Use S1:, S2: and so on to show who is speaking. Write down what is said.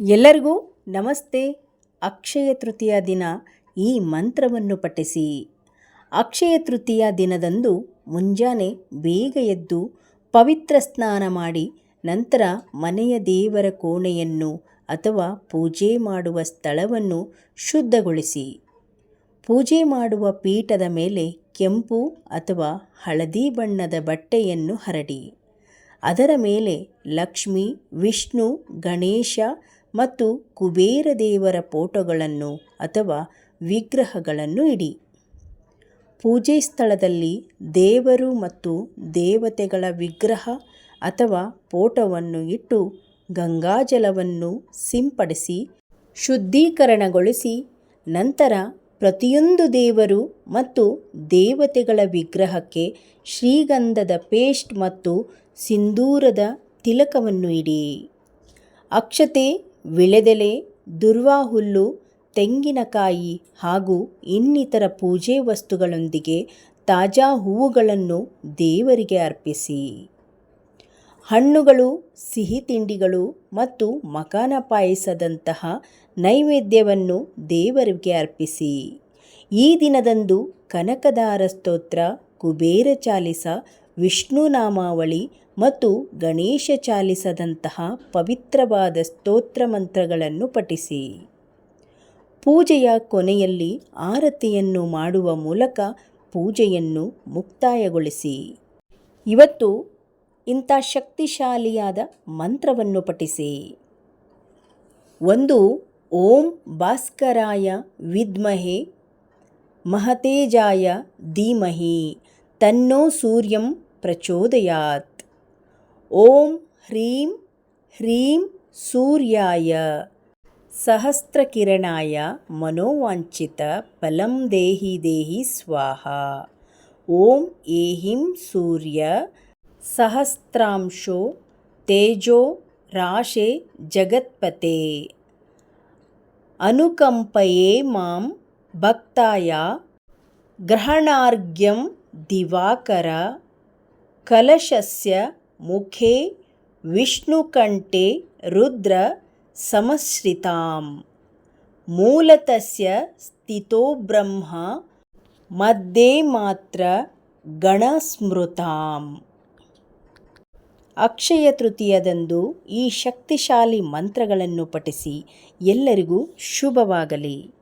S1: ಎಲ್ಲರಿಗೂ ನಮಸ್ತೆ. ಅಕ್ಷಯ ತೃತೀಯ ದಿನ ಈ ಮಂತ್ರವನ್ನು ಪಠಿಸಿ. ಅಕ್ಷಯ ತೃತೀಯ ದಿನದಂದು ಮುಂಜಾನೆ ಬೇಗ ಎದ್ದು ಪವಿತ್ರ ಸ್ನಾನ ಮಾಡಿ ನಂತರ ಮನೆಯ ದೇವರ ಕೋಣೆಯನ್ನು ಅಥವಾ ಪೂಜೆ ಮಾಡುವ ಸ್ಥಳವನ್ನು ಶುದ್ಧಗೊಳಿಸಿ. ಪೂಜೆ ಮಾಡುವ ಪೀಠದ ಮೇಲೆ ಕೆಂಪು ಅಥವಾ ಹಳದಿ ಬಣ್ಣದ ಬಟ್ಟೆಯನ್ನು ಹರಡಿ. ಅದರ ಮೇಲೆ ಲಕ್ಷ್ಮಿ, ವಿಷ್ಣು, ಗಣೇಶ ಮತ್ತು ಕುಬೇರ ದೇವರ ಫೋಟೋಗಳನ್ನು ಅಥವಾ ವಿಗ್ರಹಗಳನ್ನು ಇಡಿ. ಪೂಜೆ ಸ್ಥಳದಲ್ಲಿ ದೇವರು ಮತ್ತು ದೇವತೆಗಳ ವಿಗ್ರಹ ಅಥವಾ ಫೋಟೋವನ್ನು ಇಟ್ಟು ಗಂಗಾಜಲವನ್ನು ಸಿಂಪಡಿಸಿ, ಶುದ್ಧೀಕರಣಗೊಳಿಸಿ, ನಂತರ ಪ್ರತಿಯೊಂದು ದೇವರು ಮತ್ತು ದೇವತೆಗಳ ವಿಗ್ರಹಕ್ಕೆ ಶ್ರೀಗಂಧದ ಪೇಸ್ಟ್ ಮತ್ತು ಸಿಂಧೂರದ ತಿಲಕವನ್ನು ಇಡಿ. ಅಕ್ಷತೆ ವಿಳೆದೆಲೆ ದುರ್ವಾ ಹುಲ್ಲು ತೆಂಗಿನಕಾಯಿ ಹಾಗೂ ಇನ್ನಿತರ ಪೂಜೆ ವಸ್ತುಗಳೊಂದಿಗೆ ತಾಜಾ ಹೂವುಗಳನ್ನು ದೇವರಿಗೆ ಅರ್ಪಿಸಿ. ಹಣ್ಣುಗಳು, ಸಿಹಿ ತಿಂಡಿಗಳು ಮತ್ತು ಮಕಾನ ಪಾಯಸದಂತಹ ನೈವೇದ್ಯವನ್ನು ದೇವರಿಗೆ ಅರ್ಪಿಸಿ. ಈ ದಿನದಂದು ಕನಕದಾರ ಸ್ತೋತ್ರ, ಕುಬೇರ ಚಾಲಿಸ ವಿಷ್ಣು ನಾಮಾವಳಿ ಮತ್ತು ಗಣೇಶ ಚಾಲಿಸದಂತಹ ಪವಿತ್ರವಾದ ಸ್ತೋತ್ರ ಮಂತ್ರಗಳನ್ನು ಪಠಿಸಿ. ಪೂಜೆಯ ಕೊನೆಯಲ್ಲಿ ಆರತಿಯನ್ನು ಮಾಡುವ ಮೂಲಕ ಪೂಜೆಯನ್ನು ಮುಕ್ತಾಯಗೊಳಿಸಿ. ಇವತ್ತು ಇಂಥ ಶಕ್ತಿಶಾಲಿಯಾದ ಮಂತ್ರವನ್ನು ಪಠಿಸಿ. ಒಂದು, ಓಂ ಭಾಸ್ಕರಾಯ ವಿದ್ಮಹೆ ಮಹತೇಜಾಯ ಧೀಮಹಿ ತನ್ನೋ ಸೂರ್ಯಂ प्रचोदयात्। ॐ ह्रीं ह्रीं सूर्याय। सहस्रकिरणाय मनोवाञ्छितफलं देहि देहि स्वाहा। ॐ एहिं सूर्य सहस्रांशो तेजो राशे जगत्पते। अनुकम्पये मां भक्ताय ग्रहणार्घ्यं दिवाकर। ಕಲಶಸ್ಯ ಮುಖೆ ವಿಷ್ಣುಕಂಠೆ ರುದ್ರ ಸಮಶ್ರಿತಾಂ ಮೂಲತಸ್ಯ ಸ್ಥಿತೋ ಬ್ರಹ್ಮ ಮಧ್ಯೆ ಮಾತ್ರ ಗಣಸ್ಮೃತಾಂ. ಅಕ್ಷಯ ತೃತೀಯದಂದು ಈ ಶಕ್ತಿಶಾಲಿ ಮಂತ್ರಗಳನ್ನು ಪಠಿಸಿ ಎಲ್ಲರಿಗೂ ಶುಭವಾಗಲಿ.